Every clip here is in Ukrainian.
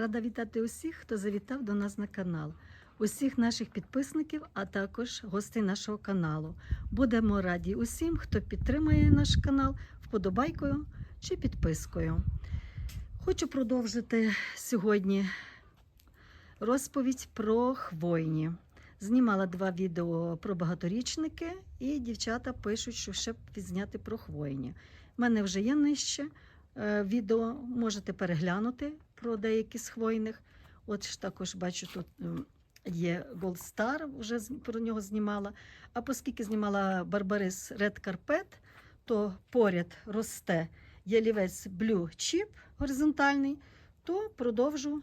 Рада вітати усіх, хто завітав до нас на канал, усіх наших підписників, а також гостей нашого каналу. Будемо раді усім, хто підтримує наш канал вподобайкою чи підпискою. Хочу продовжити сьогодні розповідь про хвойні. Знімала два відео про багаторічники, і дівчата пишуть, що ще б відзняти про хвойні. У мене вже є нижче е, відео, можете переглянути про деякі з хвойних. От ж також бачу, тут є Gold Star, вже про нього знімала. А оскільки знімала Барбарис Red Carpet, то поряд росте ялівець Blue Chip горизонтальний, то продовжу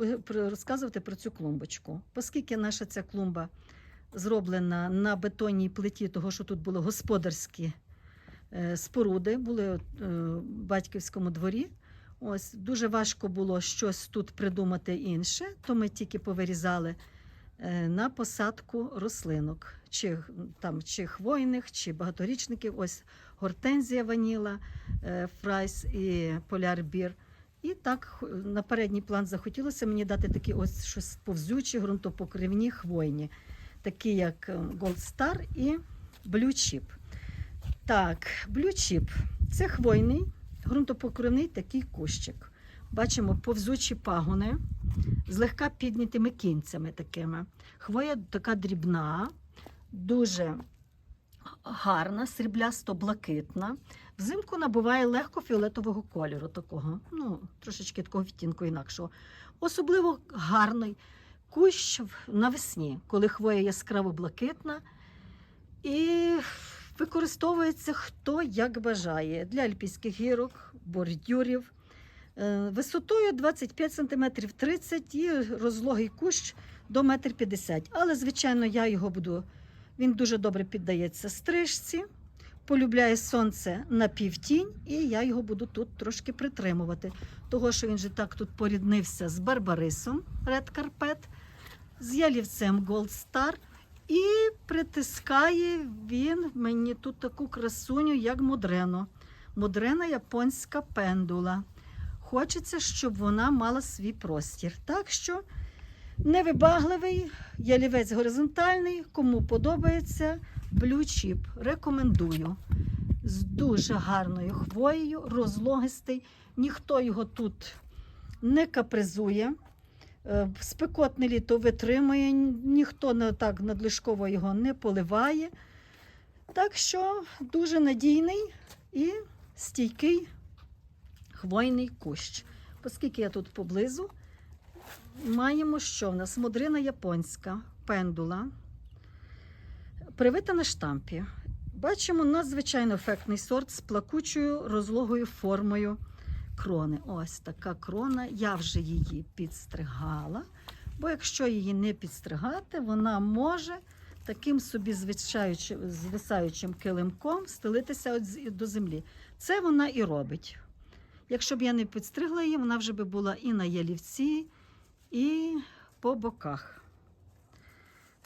е, розказувати про цю клумбочку. Оскільки наша ця клумба зроблена на бетонній плиті, того що тут були господарські е, споруди, були е, в батьківському дворі. Ось дуже важко було щось тут придумати інше, то ми тільки повирізали е, на посадку рослинок, чи там чи хвойних, чи багаторічників. Ось гортензія ваніла, е, фрайс і полярбір. І так на передній план захотілося мені дати такі ось щось повзючі, ґрунтопокривні хвойні, такі як е, Gold Star і Blue Chip. Так, Blue Chip – це хвойний, ґрунтопокривний такий кущик. Бачимо повзучі пагони з легка піднятими кінцями такими. Хвоя така дрібна, дуже гарна, сріблясто-блакитна. Взимку набуває легко фіолетового кольору, такого, ну, трошечки такого відтінку інакшого. Особливо гарний кущ навесні, коли хвоя яскраво блакитна. І використовується хто як бажає для альпійських гірок, бордюрів. Е, Висотою 25 см 30 і розлогий кущ до 1,50 м. Але, звичайно, я його буду. Він дуже добре піддається стрижці, полюбляє сонце на півтінь, і я його буду тут трошки притримувати. Того, що він же так тут поріднився з Барбарисом Red Carpet, з ялівцем Gold Star. І притискає він мені тут таку красуню, як Модрено. Модрена японська пендула. Хочеться, щоб вона мала свій простір. Так що невибагливий, ялівець горизонтальний, кому подобається, Chip. Рекомендую. З дуже гарною хвоєю, розлогистий. Ніхто його тут не капризує. Е, Спекотне літо витримує, ніхто не так надлишково його не поливає. Так що дуже надійний і стійкий хвойний кущ. Оскільки я тут поблизу, маємо що в нас? Модрина японська, пендула, привита на штампі. Бачимо надзвичайно ефектний сорт з плакучою розлогою формою крони. Ось така крона. Я вже її підстригала. Бо якщо її не підстригати, вона може таким собі звисаючим килимком стелитися до землі. Це вона і робить. Якщо б я не підстригла її, вона вже би була і на ялівці, і по боках.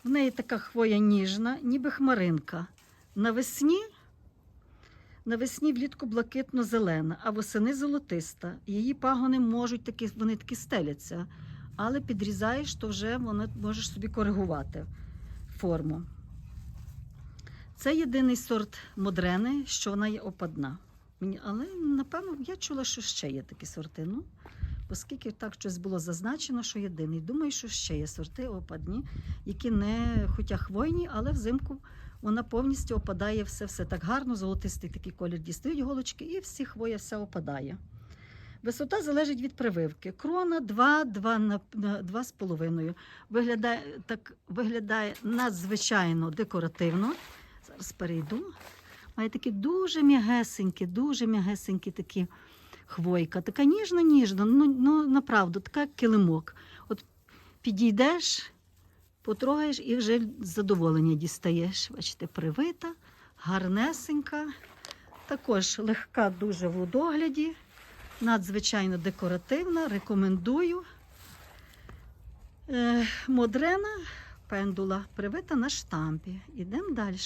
В неї така хвоя ніжна, ніби хмаринка. Навесні, навесні влітку блакитно-зелена, а восени золотиста. Її пагони можуть такі, вони такі стеляться, але підрізаєш, то вже вона можеш собі коригувати форму. Це єдиний сорт модрени, що вона є опадна. Але напевно я чула, що ще є такі сорти. Ну, оскільки так щось було зазначено, що єдиний. Думаю, що ще є сорти опадні, які не, хоча хвойні, але взимку вона повністю опадає все, все так гарно, золотистий такий колір дістають голочки, і всі хвоя вся опадає. Висота залежить від прививки. Крона 2, 2 на, на 2,5. Виглядає, так, виглядає надзвичайно декоративно. Зараз перейду. Має такі дуже м'ягесенькі, дуже м'ягесенькі такі хвойка. Така ніжна-ніжна, ну, ну направду, така килимок. От підійдеш, потрогаєш і вже задоволення дістаєш. Бачите, привита, гарнесенька, також легка дуже в догляді, надзвичайно декоративна. Рекомендую. Е, модрена пендула привита на штампі. Ідемо далі.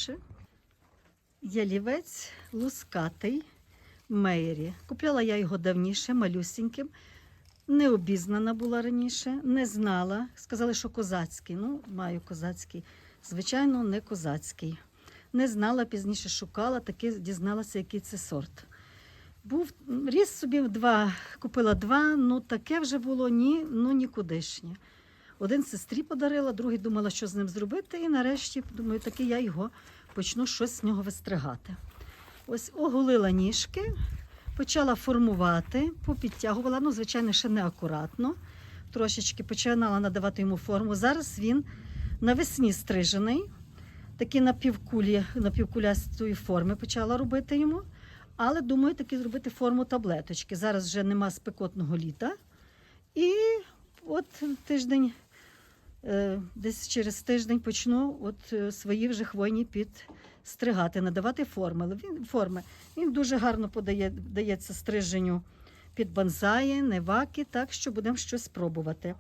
Ялівець лускатий Мейрі. Купляла я його давніше, малюсіньким. Не обізнана була раніше, не знала. Сказали, що козацький. Ну, маю козацький. Звичайно, не козацький. Не знала, пізніше шукала, таки дізналася, який це сорт. Був ріс собі два, купила два, ну таке вже було ні, ну нікудишнє. Один сестрі подарила, другий думала, що з ним зробити, і нарешті, думаю, таки я його почну щось з нього вистригати. Ось оголила ніжки, почала формувати, попідтягувала, ну, звичайно, ще не акуратно. Трошечки починала надавати йому форму. Зараз він навесні стрижений, такі напівкулі, напівкулястої форми почала робити йому. Але думаю, таки зробити форму таблеточки. Зараз вже нема спекотного літа. І от тиждень, е, десь через тиждень почну от е, свої вже хвойні підстригати, надавати форми. Він, форми. Він дуже гарно подає, дається стриженню під банзаї, неваки, так що будемо щось спробувати.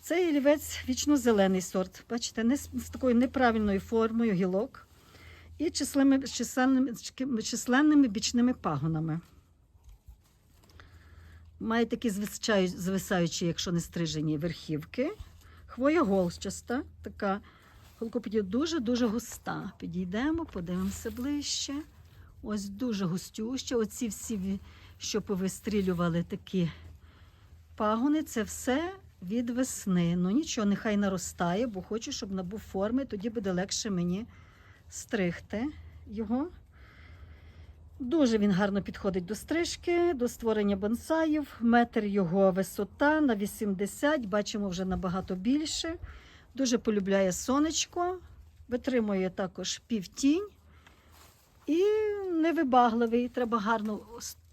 Цей олівець вічно-зелений сорт. Бачите, не з, з такою неправильною формою гілок і численними, численними, численними бічними пагонами. Має такі звисаючі, якщо не стрижені, верхівки. Хвоя голчаста, така голкоподія дуже-дуже густа. Підійдемо, подивимося ближче. Ось дуже густюща. Оці всі, що повистрілювали такі пагони, це все від весни. Ну нічого, нехай наростає, бо хочу, щоб набув форми, тоді буде легше мені стригти його. Дуже він гарно підходить до стрижки, до створення бонсаїв. Метр його висота на 80, бачимо вже набагато більше. Дуже полюбляє сонечко, витримує також півтінь і невибагливий. Треба гарно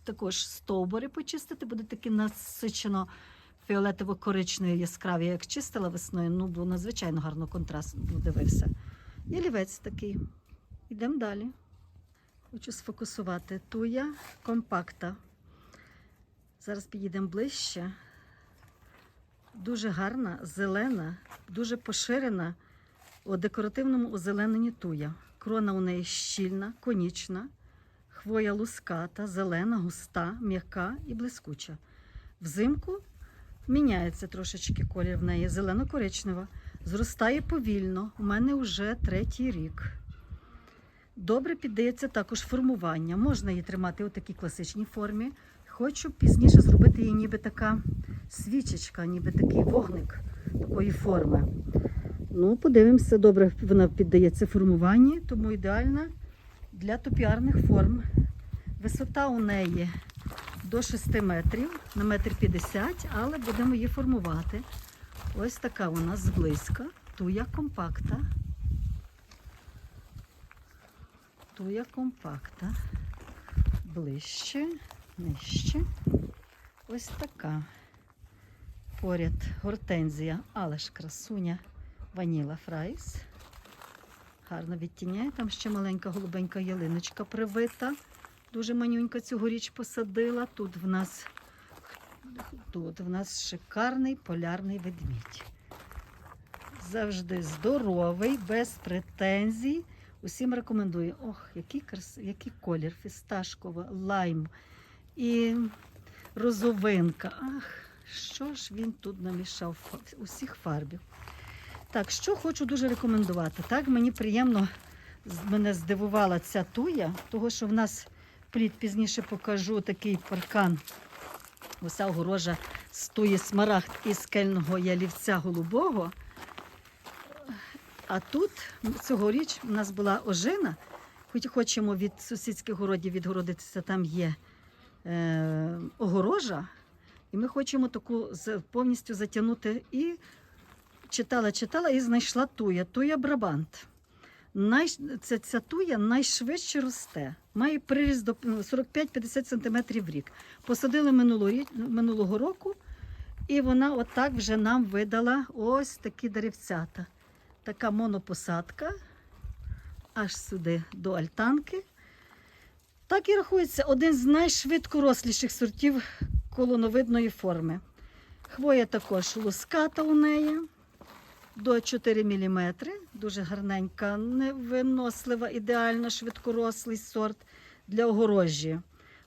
також стовбури почистити, буде такі насичено фіолетово-коричневі яскраві, як чистила весною, ну бо надзвичайно гарно контраст дивився. І олівець такий. Йдемо далі. Хочу сфокусувати туя компакта. Зараз підійдемо ближче. Дуже гарна, зелена, дуже поширена у декоративному озелененні туя. Крона у неї щільна, конічна, хвоя луската, зелена, густа, м'яка і блискуча. Взимку міняється трошечки колір в неї, зелено-коричнева. Зростає повільно. У мене вже третій рік. Добре піддається також формування. Можна її тримати у такій класичній формі. Хочу пізніше зробити її ніби така свічечка, ніби такий вогник такої форми. Ну, подивимося, добре вона піддається формуванні, тому ідеальна для топіарних форм. Висота у неї до 6 метрів, на метр 50, але будемо її формувати. Ось така у нас зблизька, туя компакта. Туя компакта. Ближче, нижче. Ось така. Поряд гортензія, але ж красуня ваніла фрайс. Гарно відтіняє. Там ще маленька голубенька ялиночка привита. Дуже манюнька цьогоріч посадила. Тут в нас Тут в нас шикарний полярний ведмідь. Завжди здоровий, без претензій. Усім рекомендую. Ох, який крас... який колір, фісташкова, лайм і розовинка. Ах, що ж він тут намішав усіх фарбів. Так, що хочу дуже рекомендувати. Так, мені приємно мене здивувала ця туя, того що в нас плід пізніше покажу такий паркан Уся огорожа з туї смарагд із скельного ялівця голубого. А тут цьогоріч у нас була ожина. Хоч хочемо від сусідських городів відгородитися, там є е, огорожа. І ми хочемо таку повністю затягнути. І читала, читала і знайшла туя, туя Брабант. Най, ця, ця туя найшвидше росте. Має приріст до ну, 45-50 см в рік. Посадили минулого, минулого року, і вона отак вже нам видала ось такі деревцята. Така монопосадка, аж сюди до альтанки. Так і рахується один з найшвидкоросліших сортів колоновидної форми. Хвоя також луската у неї до 4 мм. Дуже гарненька, невинослива, ідеально швидкорослий сорт для огорожі.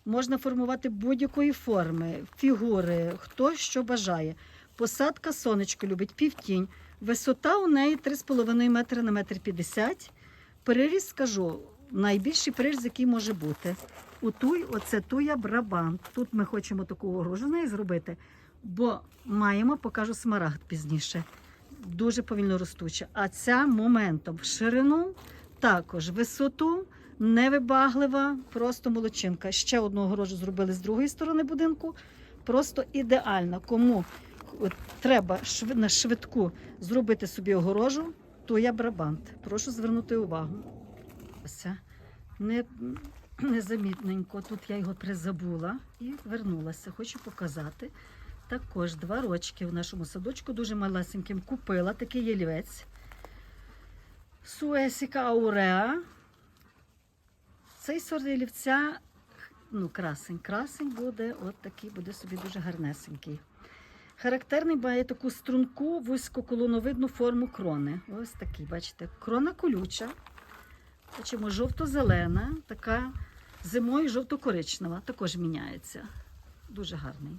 Можна формувати будь-якої форми, фігури, хто що бажає. Посадка сонечко любить півтінь. Висота у неї 3,5 метри на метр 50. Переріз скажу, найбільший переріз, який може бути. У туй, оце туя брабант. Тут ми хочемо таку огорожу неї зробити, бо маємо, покажу смарагд пізніше. Дуже повільно ростуча. А ця моментом в ширину, також висоту, невибаглива, просто молодчинка. Ще одну огорожу зробили з другої сторони будинку. Просто ідеально. Кому треба швид- на швидку зробити собі огорожу, то я брабант. Прошу звернути увагу. Ось, не, незамітненько. Тут я його призабула і вернулася. Хочу показати. Також два рочки в нашому садочку, дуже малесеньким. Купила такий ялівець. Суесіка ауреа. Цей сорт ялівця, ну, красень, красень буде, от такий буде собі дуже гарнесенький. Характерний має таку струнку вузькоколоновидну форму крони. Ось такий, бачите, крона колюча. Бачимо, жовто-зелена, така зимою жовто-коричнева, також міняється. Дуже гарний.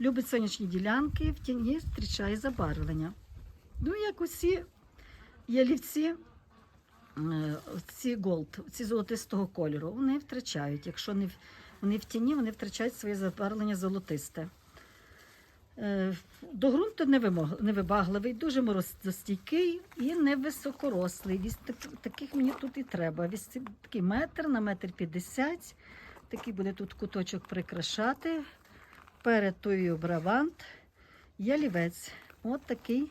Любить сонячні ділянки, в тіні зустрічає забарвлення. Ну, як усі ялівці, е, ці голд, ці золотистого кольору, вони втрачають. Якщо вони в тіні, вони втрачають своє забарвлення золотисте. Е, До ґрунту невибагливий, дуже морозостійкий і невисокорослий. Вісь Таких мені тут і треба. Вісь такий метр на метр п'ятдесят. Такий буде тут куточок прикрашати. Перед тою бравант, ялівець. От такий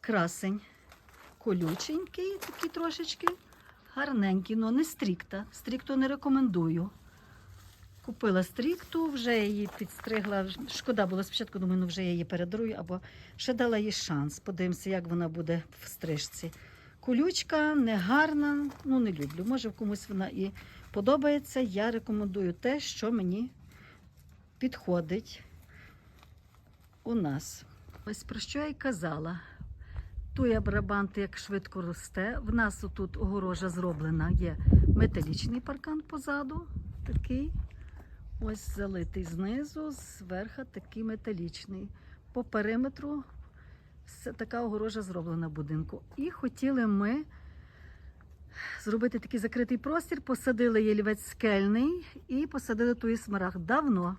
красень. Колюченький, такий трошечки гарненький, але не стрікта. Стрікту не рекомендую. Купила стрікту, вже її підстригла. Шкода було спочатку, думаю, ну вже я її передарую, або ще дала їй шанс. Подивимося, як вона буде в стрижці. Колючка негарна, ну не люблю. Може, комусь вона і подобається. Я рекомендую те, що мені підходить у нас. Ось про що я й казала. Туя брабант як швидко росте. В нас тут огорожа зроблена, є металічний паркан позаду, такий. Ось залитий знизу, зверху такий металічний. По периметру все така огорожа зроблена в будинку. І хотіли ми зробити такий закритий простір, посадили ялівець скельний і посадили туї смарагд давно.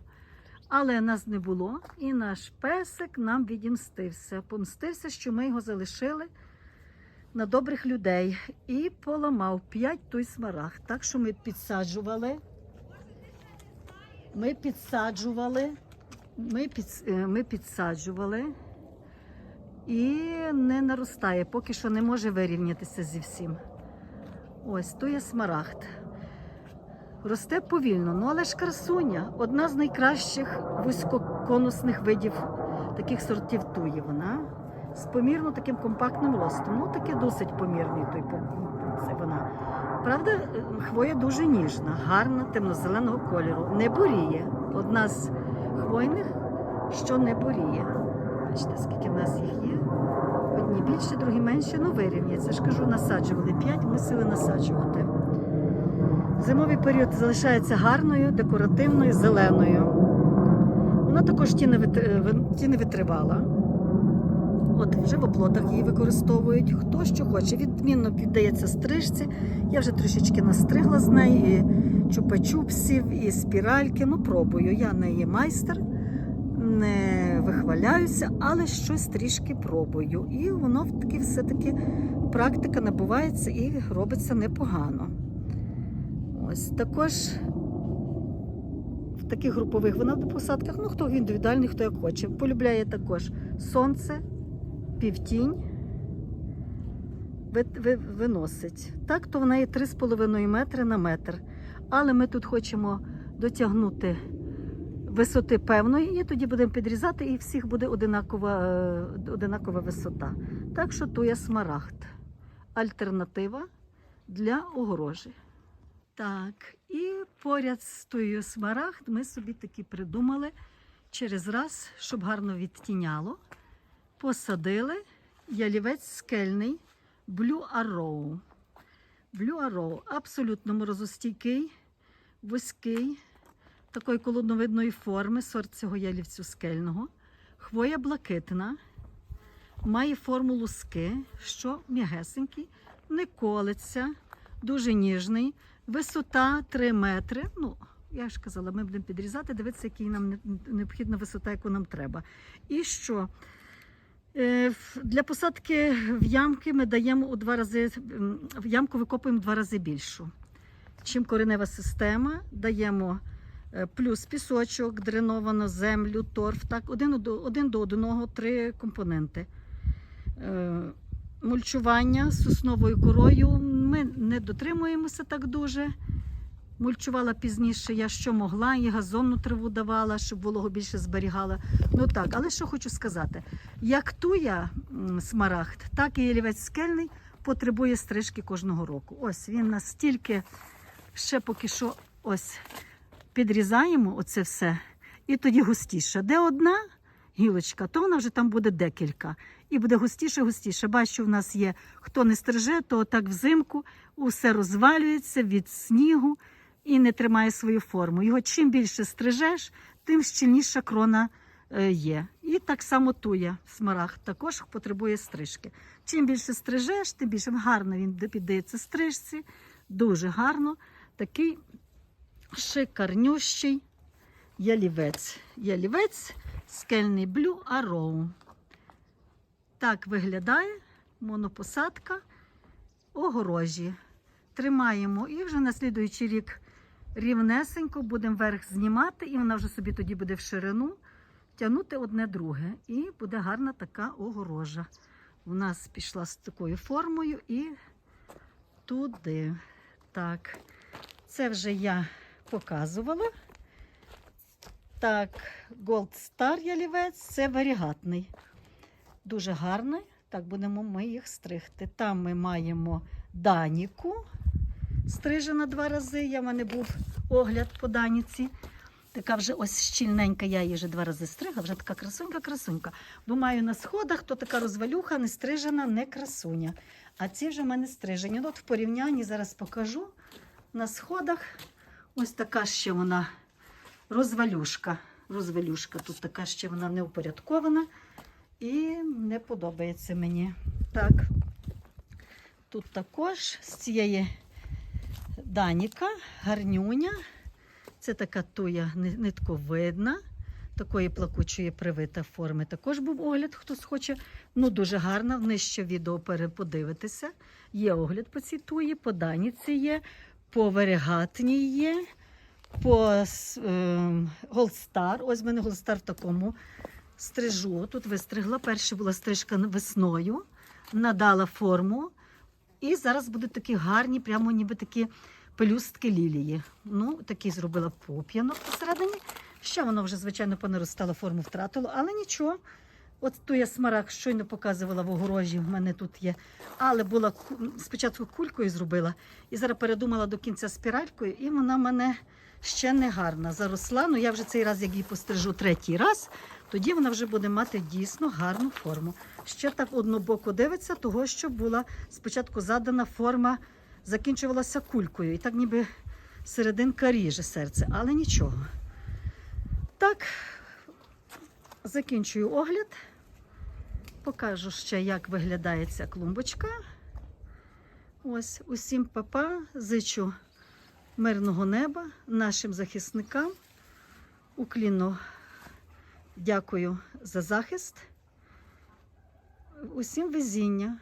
Але нас не було, і наш песик нам відімстився. Помстився, що ми його залишили на добрих людей і поламав п'ять той смарагд. Так що ми підсаджували. Ми підсаджували, ми, під, е, ми підсаджували і не наростає, поки що не може вирівнятися зі всім. Ось то є смарагд. Росте повільно, ну але ж красуня одна з найкращих вузькоконусних видів таких сортів туї. Вона з помірно таким компактним ростом. Ну, таке досить помірний той це вона. Правда, е, хвоя дуже ніжна, гарна, темно-зеленого кольору. Не буріє. Одна з хвойних, що не буріє. Бачите, скільки в нас їх є. Одні більше, другі менше, ну вирівняться. Ж кажу, насаджували п'ять, мусили насаджувати. Зимовий період залишається гарною, декоративною, зеленою. Вона також тіни витривала. От вже в оплотах її використовують. Хто що хоче. Відмінно піддається стрижці. Я вже трішечки настригла з неї і чупа-чупсів, і спіральки. Ну, пробую. Я не є майстер, не вихваляюся, але щось трішки пробую. І воно таки все-таки практика набувається і робиться непогано. Ось також таких групових вона в посадках, ну хто індивідуальний, хто як хоче. Полюбляє також сонце, півтінь ви- ви- виносить. Так, то в неї 3,5 метри на метр. Але ми тут хочемо дотягнути висоти певної, і тоді будемо підрізати, і всіх буде одинакова, е, одинакова висота. Так що то є смарагд. Альтернатива для огорожі. Так, і поряд з тою смарагд ми собі таки придумали через раз, щоб гарно відтіняло. Посадили ялівець скельний Blue Arrow. Blue Arrow абсолютно морозостійкий, вузький, такої колоновидної форми, сорт цього ялівцю скельного. Хвоя блакитна, має форму луски, що м'ягесенький, не колиться, дуже ніжний, висота 3 метри. Ну, я ж казала, ми будемо підрізати, дивитися, який нам необхідна висота, яку нам треба. І що? Е, Для посадки в ямки ми даємо у два рази, в ямку викопуємо два рази більшу. Чим коренева система, даємо е, плюс пісочок, дреновану землю, торф, так, один один до одного три компоненти. Е, Мульчування сосновою корою ми не дотримуємося так дуже. Мульчувала пізніше, я що могла, і газонну траву давала, щоб вологу більше зберігала. Ну так, але що хочу сказати: як туя смарагд, так і ялівець скельний потребує стрижки кожного року. Ось він настільки ще поки що ось підрізаємо оце все, і тоді густіше. Де одна гілочка, то вона вже там буде декілька. І буде густіше, густіше. Бачу, в нас є хто не стриже, то так взимку усе розвалюється від снігу і не тримає свою форму. Його чим більше стрижеш, тим щільніша крона е, є. І так само туя смарагд також потребує стрижки. Чим більше стрижеш, тим більше гарно він піддається стрижці. Дуже гарно. Такий шикарнющий ялівець. Ялівець скельний блю ароу. Так виглядає монопосадка огорожі. Тримаємо і вже на слідуючий рік рівнесенько будемо верх знімати, і вона вже собі тоді буде в ширину тягнути одне друге. І буде гарна така огорожа. У нас пішла з такою формою і туди. Так, це вже я показувала. Так, Gold Star ялівець це варігатний. Дуже гарний. Так, будемо ми їх стригти. Там ми маємо Даніку, стрижена два рази. Я в мене був огляд по Даніці. Така вже ось щільненька, я її вже два рази стригла, вже така красунька-красунька. Бо маю на сходах, то така розвалюха, не стрижена, не красуня. А ці вже в мене стрижені. Ну, От в порівнянні зараз покажу на сходах. Ось така ще вона розвалюшка. Розвалюшка. Тут така ще вона не упорядкована. І не подобається мені. Так. Тут також з цієї Даніка, гарнюня. Це така туя нитковидна, такої плакучої привита форми. Також був огляд, хтось хоче. Ну, дуже гарна. Нижче відео переподивитися. Є огляд по цій туї, по Даніці є, по варігатній є, по с- ем, Голдстар. Ось в мене Голдстар в такому стрижу. Тут вистригла. Перша була стрижка весною, надала форму. І зараз будуть такі гарні, прямо ніби такі пелюстки лілії. Ну, такий зробила поп'янок посередині. Ще воно вже, звичайно, понаростало, форму втратило, але нічого. От ту я смарагд щойно показувала в огорожі, в мене тут є. Але була спочатку кулькою зробила, і зараз передумала до кінця спіралькою, і вона мене ще не гарна. Заросла. Ну я вже цей раз, як її пострижу третій раз, тоді вона вже буде мати дійсно гарну форму. Ще так однобоко дивиться, того, що була спочатку задана форма, закінчувалася кулькою. І так ніби серединка ріже серце, але нічого. Так, закінчую огляд. Покажу ще, як виглядає ця клумбочка. Ось усім папа. Зичу мирного неба нашим захисникам. Уклінно дякую за захист. Усім везіння,